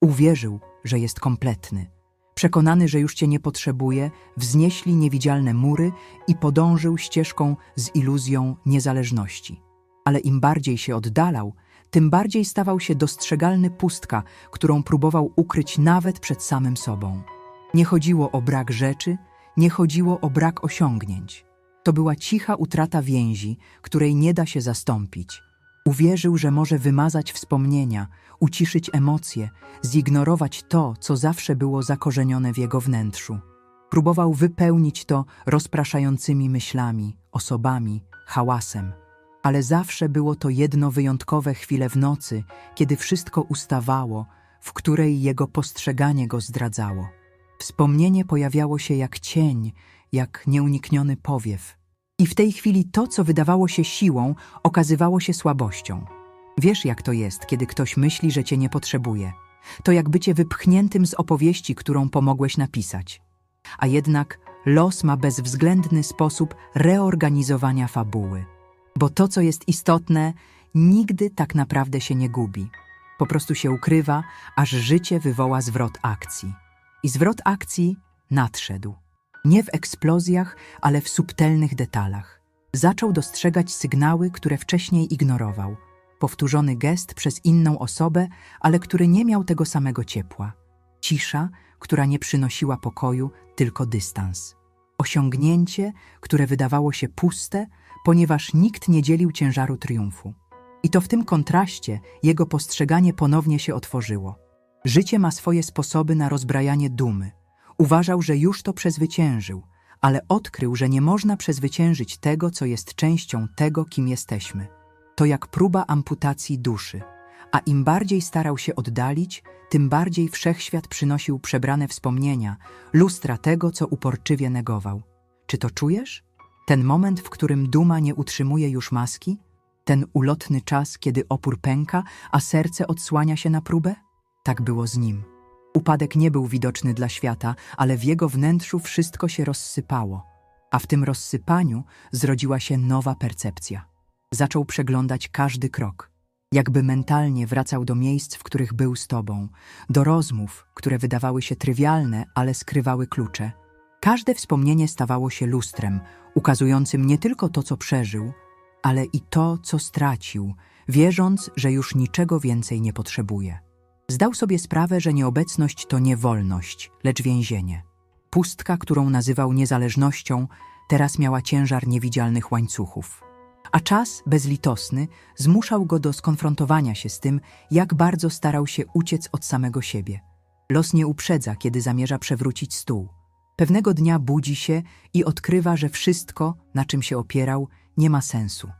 Uwierzył, że jest kompletny. Przekonany, że już cię nie potrzebuje, wznieśli niewidzialne mury i podążył ścieżką z iluzją niezależności. Ale im bardziej się oddalał, tym bardziej stawał się dostrzegalny pustka, którą próbował ukryć nawet przed samym sobą. Nie chodziło o brak rzeczy, nie chodziło o brak osiągnięć. To była cicha utrata więzi, której nie da się zastąpić. Uwierzył, że może wymazać wspomnienia, uciszyć emocje, zignorować to, co zawsze było zakorzenione w jego wnętrzu. Próbował wypełnić to rozpraszającymi myślami, osobami, hałasem. Ale zawsze było to jedno wyjątkowe chwile w nocy, kiedy wszystko ustawało, w której jego postrzeganie go zdradzało. Wspomnienie pojawiało się jak cień, jak nieunikniony powiew. I w tej chwili to, co wydawało się siłą, okazywało się słabością. Wiesz, jak to jest, kiedy ktoś myśli, że cię nie potrzebuje. To jak bycie wypchniętym z opowieści, którą pomogłeś napisać. A jednak los ma bezwzględny sposób reorganizowania fabuły. Bo to, co jest istotne, nigdy tak naprawdę się nie gubi. Po prostu się ukrywa, aż życie wywoła zwrot akcji. I zwrot akcji nadszedł. Nie w eksplozjach, ale w subtelnych detalach. Zaczął dostrzegać sygnały, które wcześniej ignorował. Powtórzony gest przez inną osobę, ale który nie miał tego samego ciepła. Cisza, która nie przynosiła pokoju, tylko dystans. Osiągnięcie, które wydawało się puste, ponieważ nikt nie dzielił ciężaru triumfu. I to w tym kontraście jego postrzeganie ponownie się otworzyło. Życie ma swoje sposoby na rozbrajanie dumy. Uważał, że już to przezwyciężył, ale odkrył, że nie można przezwyciężyć tego, co jest częścią tego, kim jesteśmy. To jak próba amputacji duszy. A im bardziej starał się oddalić, tym bardziej wszechświat przynosił przebrane wspomnienia, lustra tego, co uporczywie negował. Czy to czujesz? Ten moment, w którym duma nie utrzymuje już maski? Ten ulotny czas, kiedy opór pęka, a serce odsłania się na próbę? Tak było z nim. Upadek nie był widoczny dla świata, ale w jego wnętrzu wszystko się rozsypało. A w tym rozsypaniu zrodziła się nowa percepcja. Zaczął przeglądać każdy krok. Jakby mentalnie wracał do miejsc, w których był z tobą, do rozmów, które wydawały się trywialne, ale skrywały klucze. Każde wspomnienie stawało się lustrem, ukazującym nie tylko to, co przeżył, ale i to, co stracił, wierząc, że już niczego więcej nie potrzebuje. Zdał sobie sprawę, że nieobecność to nie wolność, lecz więzienie. Pustka, którą nazywał niezależnością, teraz miała ciężar niewidzialnych łańcuchów. A czas, bezlitosny, zmuszał go do skonfrontowania się z tym, jak bardzo starał się uciec od samego siebie. Los nie uprzedza, kiedy zamierza przewrócić stół. Pewnego dnia budzi się i odkrywa, że wszystko, na czym się opierał, nie ma sensu.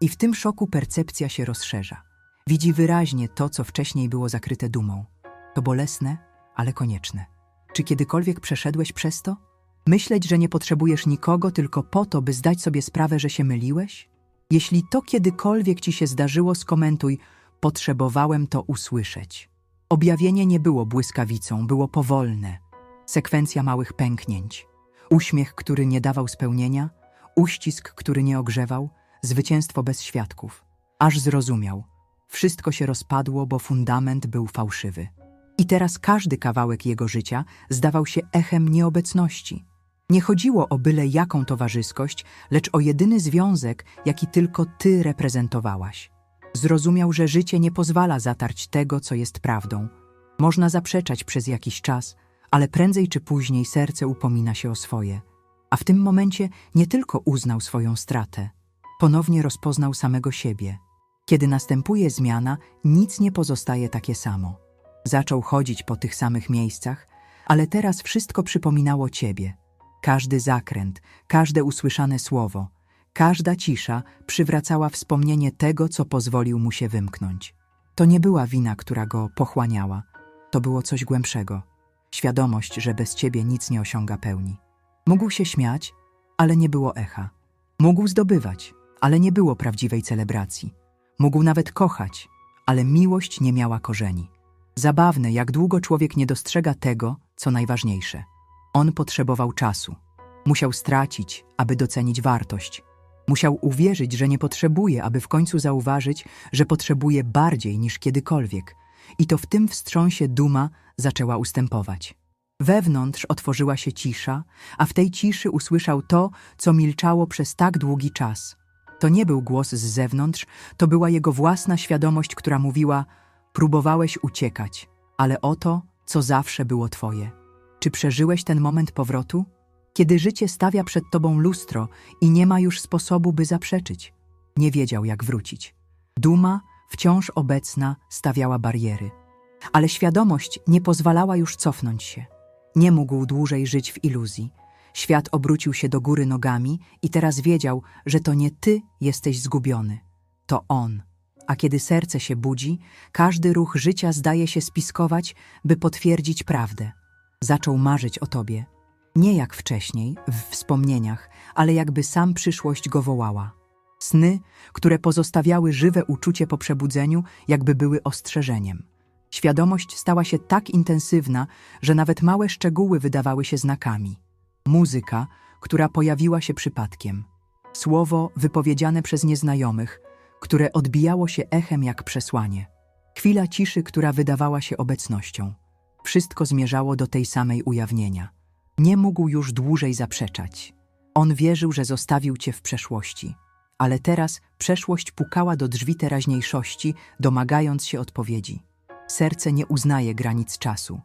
I w tym szoku percepcja się rozszerza. Widzi wyraźnie to, co wcześniej było zakryte dumą. To bolesne, ale konieczne. Czy kiedykolwiek przeszedłeś przez to? Myśleć, że nie potrzebujesz nikogo tylko po to, by zdać sobie sprawę, że się myliłeś? Jeśli to kiedykolwiek ci się zdarzyło, skomentuj: Potrzebowałem to usłyszeć. Objawienie nie było błyskawicą, było powolne. Sekwencja małych pęknięć. Uśmiech, który nie dawał spełnienia, uścisk, który nie ogrzewał, zwycięstwo bez świadków. Aż zrozumiał. Wszystko się rozpadło, bo fundament był fałszywy. I teraz każdy kawałek jego życia zdawał się echem nieobecności. Nie chodziło o byle jaką towarzyskość, lecz o jedyny związek, jaki tylko ty reprezentowałaś. Zrozumiał, że życie nie pozwala zatarć tego, co jest prawdą. Można zaprzeczać przez jakiś czas, ale prędzej czy później serce upomina się o swoje. A w tym momencie nie tylko uznał swoją stratę, ponownie rozpoznał samego siebie. Kiedy następuje zmiana, nic nie pozostaje takie samo. Zaczął chodzić po tych samych miejscach, ale teraz wszystko przypominało ciebie. Każdy zakręt, każde usłyszane słowo, każda cisza przywracała wspomnienie tego, co pozwolił mu się wymknąć. To nie była wina, która go pochłaniała, to było coś głębszego. Świadomość, że bez ciebie nic nie osiąga pełni. Mógł się śmiać, ale nie było echa. Mógł zdobywać, ale nie było prawdziwej celebracji. Mógł nawet kochać, ale miłość nie miała korzeni. Zabawne, jak długo człowiek nie dostrzega tego, co najważniejsze. On potrzebował czasu. Musiał stracić, aby docenić wartość. Musiał uwierzyć, że nie potrzebuje, aby w końcu zauważyć, że potrzebuje bardziej niż kiedykolwiek. I to w tym wstrząsie duma zaczęła ustępować. Wewnątrz otworzyła się cisza, a w tej ciszy usłyszał to, co milczało przez tak długi czas. To nie był głos z zewnątrz, to była jego własna świadomość, która mówiła: Próbowałeś uciekać, ale oto, co zawsze było twoje. Czy przeżyłeś ten moment powrotu? Kiedy życie stawia przed tobą lustro i nie ma już sposobu, by zaprzeczyć. Nie wiedział, jak wrócić. Duma, wciąż obecna, stawiała bariery. Ale świadomość nie pozwalała już cofnąć się. Nie mógł dłużej żyć w iluzji. Świat obrócił się do góry nogami i teraz wiedział, że to nie ty jesteś zgubiony. To on. A kiedy serce się budzi, każdy ruch życia zdaje się spiskować, by potwierdzić prawdę. Zaczął marzyć o tobie. Nie jak wcześniej, w wspomnieniach, ale jakby sam przyszłość go wołała. Sny, które pozostawiały żywe uczucie po przebudzeniu, jakby były ostrzeżeniem. Świadomość stała się tak intensywna, że nawet małe szczegóły wydawały się znakami. Muzyka, która pojawiła się przypadkiem. Słowo wypowiedziane przez nieznajomych, które odbijało się echem jak przesłanie. Chwila ciszy, która wydawała się obecnością. Wszystko zmierzało do tej samej ujawnienia. Nie mógł już dłużej zaprzeczać. On wierzył, że zostawił cię w przeszłości. Ale teraz przeszłość pukała do drzwi teraźniejszości, domagając się odpowiedzi. Serce nie uznaje granic czasu.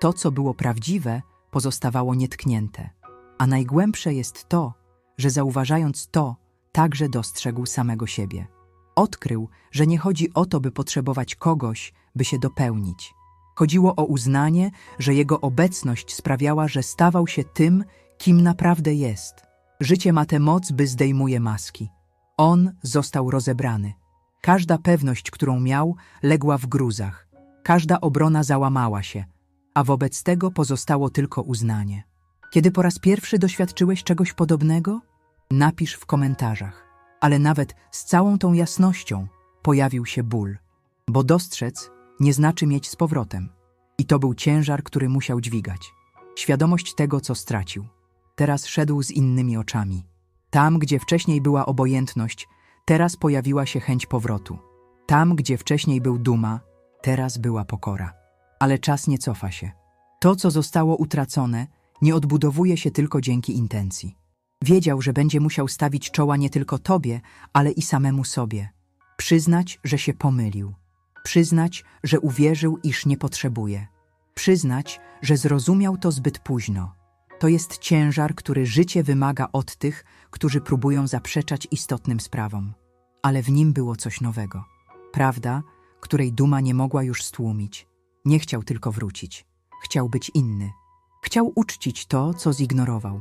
To, co było prawdziwe, pozostawało nietknięte. A najgłębsze jest to, że zauważając to, także dostrzegł samego siebie. Odkrył, że nie chodzi o to, by potrzebować kogoś, by się dopełnić. Chodziło o uznanie, że jego obecność sprawiała, że stawał się tym, kim naprawdę jest. Życie ma tę moc, by zdejmuje maski. On został rozebrany. Każda pewność, którą miał, legła w gruzach. Każda obrona załamała się, a wobec tego pozostało tylko uznanie. Kiedy po raz pierwszy doświadczyłeś czegoś podobnego? Napisz w komentarzach. Ale nawet z całą tą jasnością pojawił się ból. Bo dostrzec nie znaczy mieć z powrotem. I to był ciężar, który musiał dźwigać. Świadomość tego, co stracił. Teraz szedł z innymi oczami. Tam, gdzie wcześniej była obojętność, teraz pojawiła się chęć powrotu. Tam, gdzie wcześniej był duma, teraz była pokora. Ale czas nie cofa się. To, co zostało utracone, nie odbudowuje się tylko dzięki intencji. Wiedział, że będzie musiał stawić czoła nie tylko tobie, ale i samemu sobie. Przyznać, że się pomylił. Przyznać, że uwierzył, iż nie potrzebuje. Przyznać, że zrozumiał to zbyt późno. To jest ciężar, który życie wymaga od tych, którzy próbują zaprzeczać istotnym sprawom. Ale w nim było coś nowego. Prawda, której duma nie mogła już stłumić. Nie chciał tylko wrócić. Chciał być inny. Chciał uczcić to, co zignorował.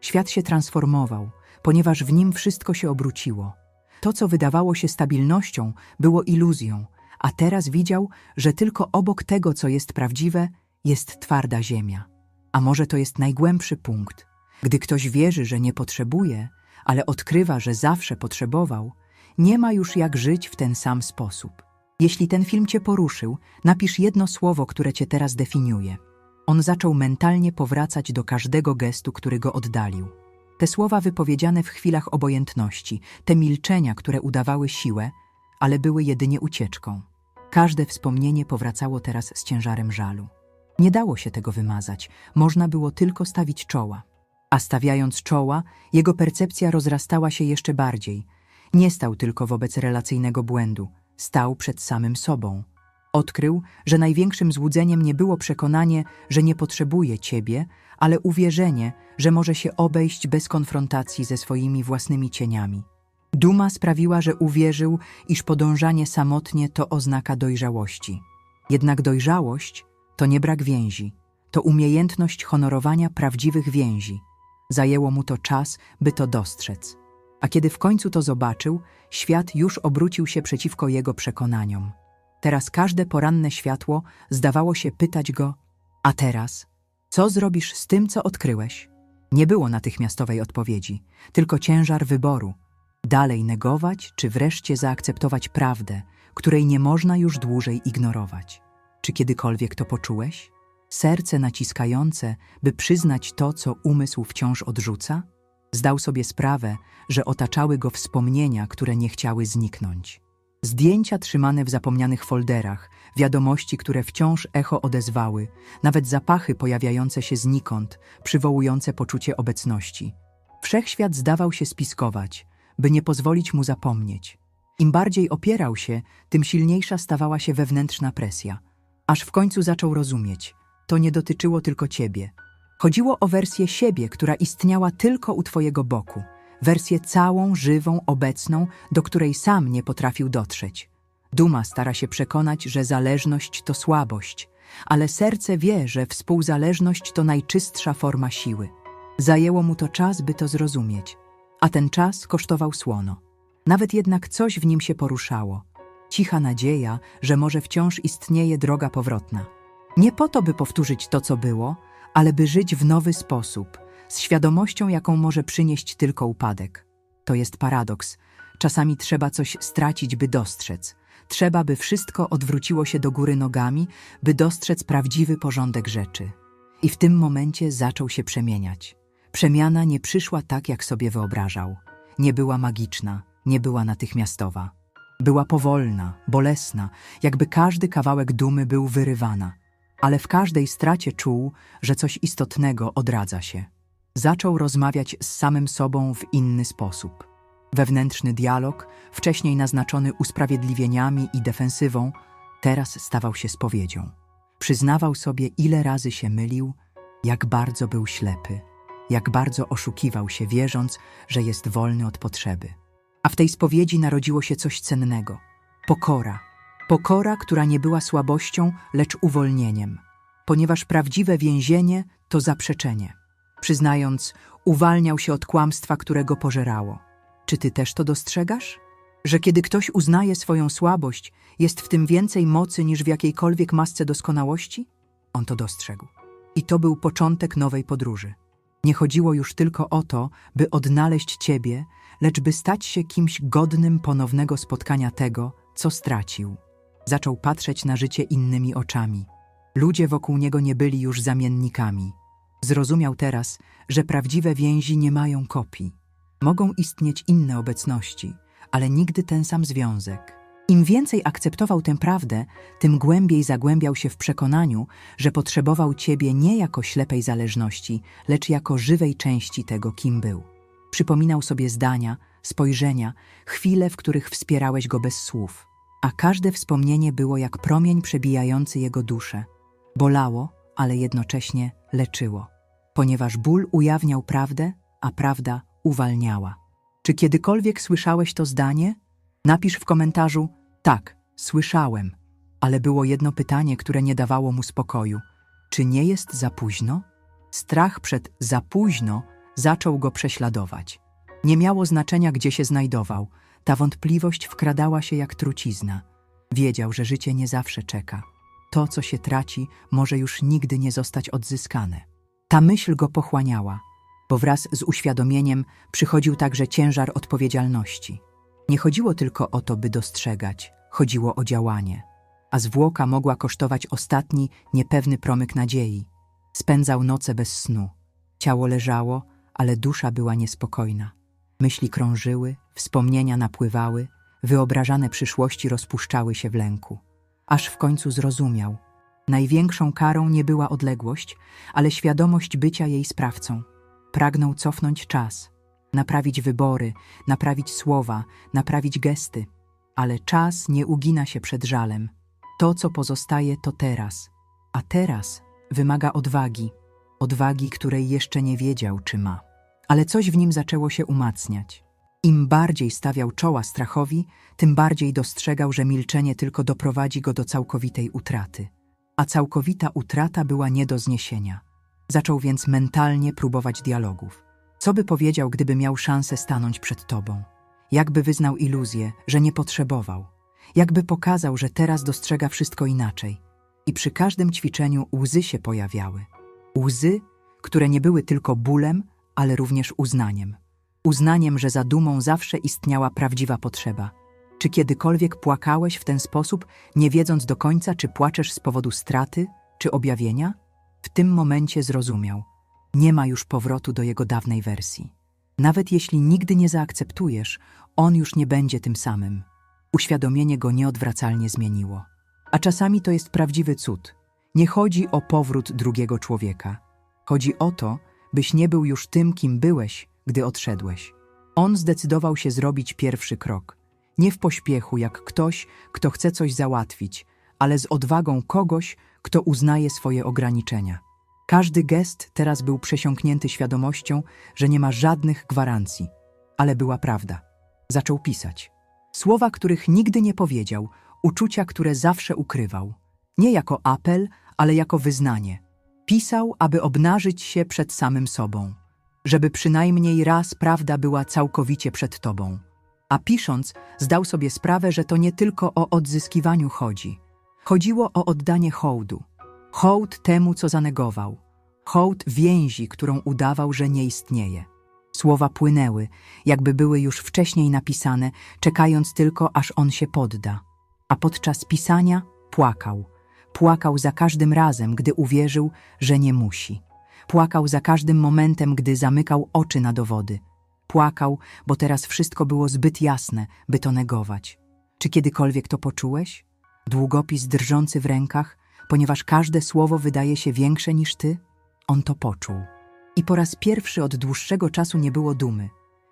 Świat się transformował, ponieważ w nim wszystko się obróciło. To, co wydawało się stabilnością, było iluzją, a teraz widział, że tylko obok tego, co jest prawdziwe, jest twarda ziemia. A może to jest najgłębszy punkt. Gdy ktoś wierzy, że nie potrzebuje, ale odkrywa, że zawsze potrzebował, nie ma już jak żyć w ten sam sposób. Jeśli ten film cię poruszył, napisz jedno słowo, które cię teraz definiuje. On zaczął mentalnie powracać do każdego gestu, który go oddalił. Te słowa wypowiedziane w chwilach obojętności, te milczenia, które udawały siłę, ale były jedynie ucieczką. Każde wspomnienie powracało teraz z ciężarem żalu. Nie dało się tego wymazać, można było tylko stawić czoła. A stawiając czoła, jego percepcja rozrastała się jeszcze bardziej. Nie stał tylko wobec relacyjnego błędu, stał przed samym sobą. Odkrył, że największym złudzeniem nie było przekonanie, że nie potrzebuje ciebie, ale uwierzenie, że może się obejść bez konfrontacji ze swoimi własnymi cieniami. Duma sprawiła, że uwierzył, iż podążanie samotnie to oznaka dojrzałości. Jednak dojrzałość to nie brak więzi, to umiejętność honorowania prawdziwych więzi. Zajęło mu to czas, by to dostrzec. A kiedy w końcu to zobaczył, świat już obrócił się przeciwko jego przekonaniom. Teraz każde poranne światło zdawało się pytać go: A teraz? Co zrobisz z tym, co odkryłeś? Nie było natychmiastowej odpowiedzi, tylko ciężar wyboru. Dalej negować, czy wreszcie zaakceptować prawdę, której nie można już dłużej ignorować. Czy kiedykolwiek to poczułeś? Serce naciskające, by przyznać to, co umysł wciąż odrzuca? Zdał sobie sprawę, że otaczały go wspomnienia, które nie chciały zniknąć. Zdjęcia trzymane w zapomnianych folderach, wiadomości, które wciąż echo odezwały, nawet zapachy pojawiające się znikąd, przywołujące poczucie obecności. Wszechświat zdawał się spiskować, by nie pozwolić mu zapomnieć. Im bardziej opierał się, tym silniejsza stawała się wewnętrzna presja. Aż w końcu zaczął rozumieć. To nie dotyczyło tylko ciebie. Chodziło o wersję siebie, która istniała tylko u twojego boku. Wersję całą, żywą, obecną, do której sam nie potrafił dotrzeć. Duma stara się przekonać, że zależność to słabość, ale serce wie, że współzależność to najczystsza forma siły. Zajęło mu to czas, by to zrozumieć, a ten czas kosztował słono. Nawet jednak coś w nim się poruszało. Cicha nadzieja, że może wciąż istnieje droga powrotna. Nie po to, by powtórzyć to, co było, ale by żyć w nowy sposób, z świadomością, jaką może przynieść tylko upadek. To jest paradoks. Czasami trzeba coś stracić, by dostrzec. Trzeba, by wszystko odwróciło się do góry nogami, by dostrzec prawdziwy porządek rzeczy. I w tym momencie zaczął się przemieniać. Przemiana nie przyszła tak, jak sobie wyobrażał. Nie była magiczna, nie była natychmiastowa. Była powolna, bolesna, jakby każdy kawałek dumy był wyrywana. Ale w każdej stracie czuł, że coś istotnego odradza się. Zaczął rozmawiać z samym sobą w inny sposób. Wewnętrzny dialog, wcześniej naznaczony usprawiedliwieniami i defensywą, teraz stawał się spowiedzią. Przyznawał sobie, ile razy się mylił, jak bardzo był ślepy, jak bardzo oszukiwał się, wierząc, że jest wolny od potrzeby. A w tej spowiedzi narodziło się coś cennego pokora. Pokora, która nie była słabością, lecz uwolnieniem, ponieważ prawdziwe więzienie to zaprzeczenie. Przyznając, uwalniał się od kłamstwa, które go pożerało. Czy ty też to dostrzegasz? Że kiedy ktoś uznaje swoją słabość, jest w tym więcej mocy niż w jakiejkolwiek masce doskonałości? On to dostrzegł. I to był początek nowej podróży. Nie chodziło już tylko o to, by odnaleźć ciebie, lecz by stać się kimś godnym ponownego spotkania tego, co stracił. Zaczął patrzeć na życie innymi oczami. Ludzie wokół niego nie byli już zamiennikami. Zrozumiał teraz, że prawdziwe więzi nie mają kopii. Mogą istnieć inne obecności, ale nigdy ten sam związek. Im więcej akceptował tę prawdę, tym głębiej zagłębiał się w przekonaniu, że potrzebował ciebie nie jako ślepej zależności, lecz jako żywej części tego, kim był. Przypominał sobie zdania, spojrzenia, chwile, w których wspierałeś go bez słów, a każde wspomnienie było jak promień przebijający jego duszę. Bolało, ale jednocześnie leczyło, ponieważ ból ujawniał prawdę, a prawda uwalniała. Czy kiedykolwiek słyszałeś to zdanie? Napisz w komentarzu: Tak, słyszałem, ale było jedno pytanie, które nie dawało mu spokoju: Czy nie jest za późno? Strach przed za późno zaczął go prześladować. Nie miało znaczenia, gdzie się znajdował, ta wątpliwość wkradała się jak trucizna. Wiedział, że życie nie zawsze czeka. To, co się traci, może już nigdy nie zostać odzyskane. Ta myśl go pochłaniała, bo wraz z uświadomieniem przychodził także ciężar odpowiedzialności. Nie chodziło tylko o to, by dostrzegać, chodziło o działanie. A zwłoka mogła kosztować ostatni, niepewny promyk nadziei. Spędzał noce bez snu. Ciało leżało, ale dusza była niespokojna. Myśli krążyły, wspomnienia napływały, wyobrażane przyszłości rozpuszczały się w lęku. Aż w końcu zrozumiał. Największą karą nie była odległość, ale świadomość bycia jej sprawcą. Pragnął cofnąć czas, naprawić wybory, naprawić słowa, naprawić gesty. Ale czas nie ugina się przed żalem. To, co pozostaje, to teraz. A teraz wymaga odwagi. Odwagi, której jeszcze nie wiedział, czy ma. Ale coś w nim zaczęło się umacniać. Im bardziej stawiał czoła strachowi, tym bardziej dostrzegał, że milczenie tylko doprowadzi go do całkowitej utraty. A całkowita utrata była nie do zniesienia. Zaczął więc mentalnie próbować dialogów. Co by powiedział, gdyby miał szansę stanąć przed tobą? Jakby wyznał iluzję, że nie potrzebował? Jakby pokazał, że teraz dostrzega wszystko inaczej? I przy każdym ćwiczeniu łzy się pojawiały. Łzy, które nie były tylko bólem, ale również uznaniem. Uznaniem, że za dumą zawsze istniała prawdziwa potrzeba. Czy kiedykolwiek płakałeś w ten sposób, nie wiedząc do końca, czy płaczesz z powodu straty, czy objawienia? W tym momencie zrozumiał. Nie ma już powrotu do jego dawnej wersji. Nawet jeśli nigdy nie zaakceptujesz, on już nie będzie tym samym. Uświadomienie go nieodwracalnie zmieniło. A czasami to jest prawdziwy cud. Nie chodzi o powrót drugiego człowieka. Chodzi o to, byś nie był już tym, kim byłeś, gdy odszedłeś. On zdecydował się zrobić pierwszy krok. Nie w pośpiechu, jak ktoś, kto chce coś załatwić, ale z odwagą kogoś, kto uznaje swoje ograniczenia. Każdy gest teraz był przesiąknięty świadomością, że nie ma żadnych gwarancji, ale była prawda. Zaczął pisać. Słowa, których nigdy nie powiedział, uczucia, które zawsze ukrywał. Nie jako apel, ale jako wyznanie. Pisał, aby obnażyć się przed samym sobą, żeby przynajmniej raz prawda była całkowicie przed tobą. A pisząc, zdał sobie sprawę, że to nie tylko o odzyskiwaniu chodzi. Chodziło o oddanie hołdu. Hołd temu, co zanegował. Hołd więzi, którą udawał, że nie istnieje. Słowa płynęły, jakby były już wcześniej napisane, czekając tylko, aż on się podda. A podczas pisania płakał. Płakał za każdym razem, gdy uwierzył, że nie musi. Płakał za każdym momentem, gdy zamykał oczy na dowody. Płakał, bo teraz wszystko było zbyt jasne, by to negować. Czy kiedykolwiek to poczułeś? Długopis drżący w rękach, ponieważ każde słowo wydaje się większe niż ty? On to poczuł. I po raz pierwszy od dłuższego czasu nie było dumy,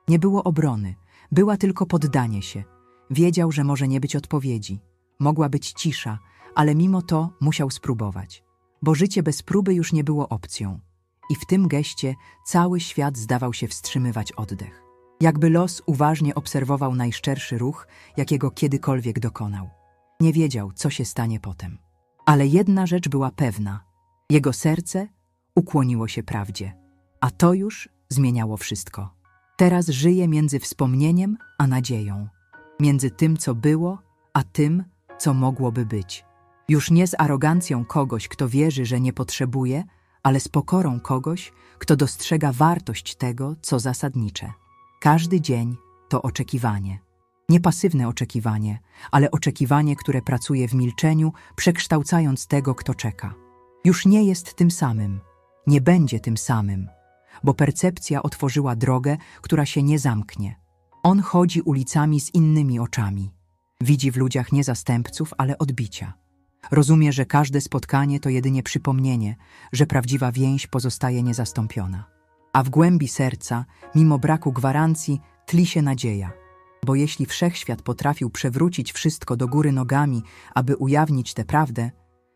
nie było obrony, była tylko poddanie się. Wiedział, że może nie być odpowiedzi. Mogła być cisza, ale mimo to musiał spróbować, bo życie bez próby już nie było opcją. I w tym geście cały świat zdawał się wstrzymywać oddech. Jakby los uważnie obserwował najszczerszy ruch, jakiego kiedykolwiek dokonał. Nie wiedział, co się stanie potem. Ale jedna rzecz była pewna: jego serce ukłoniło się prawdzie, a to już zmieniało wszystko. Teraz żyje między wspomnieniem a nadzieją, między tym, co było, a tym, co mogłoby być. Już nie z arogancją kogoś, kto wierzy, że nie potrzebuje, ale z pokorą kogoś, kto dostrzega wartość tego, co zasadnicze. Każdy dzień to oczekiwanie. Nie pasywne oczekiwanie, ale oczekiwanie, które pracuje w milczeniu, przekształcając tego, kto czeka. Już nie jest tym samym, nie będzie tym samym, bo percepcja otworzyła drogę, która się nie zamknie. On chodzi ulicami z innymi oczami. Widzi w ludziach nie zastępców, ale odbicia. Rozumie, że każde spotkanie to jedynie przypomnienie, że prawdziwa więź pozostaje niezastąpiona. A w głębi serca, mimo braku gwarancji, tli się nadzieja. Bo jeśli wszechświat potrafił przewrócić wszystko do góry nogami, aby ujawnić tę prawdę,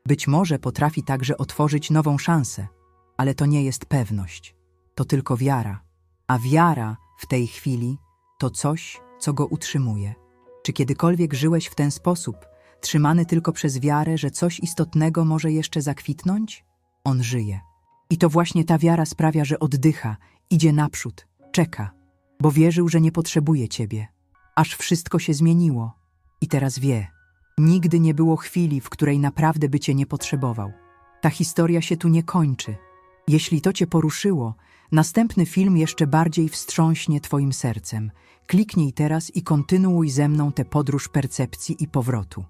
być może potrafi także otworzyć nową szansę. Ale to nie jest pewność, to tylko wiara. A wiara w tej chwili to coś, co go utrzymuje. Czy kiedykolwiek żyłeś w ten sposób, trzymany tylko przez wiarę, że coś istotnego może jeszcze zakwitnąć? On żyje. I to właśnie ta wiara sprawia, że oddycha, idzie naprzód, czeka, bo wierzył, że nie potrzebuje ciebie. Aż wszystko się zmieniło. I teraz wie. Nigdy nie było chwili, w której naprawdę by cię nie potrzebował. Ta historia się tu nie kończy. Jeśli to cię poruszyło, następny film jeszcze bardziej wstrząśnie twoim sercem. Kliknij teraz i kontynuuj ze mną tę podróż percepcji i powrotu.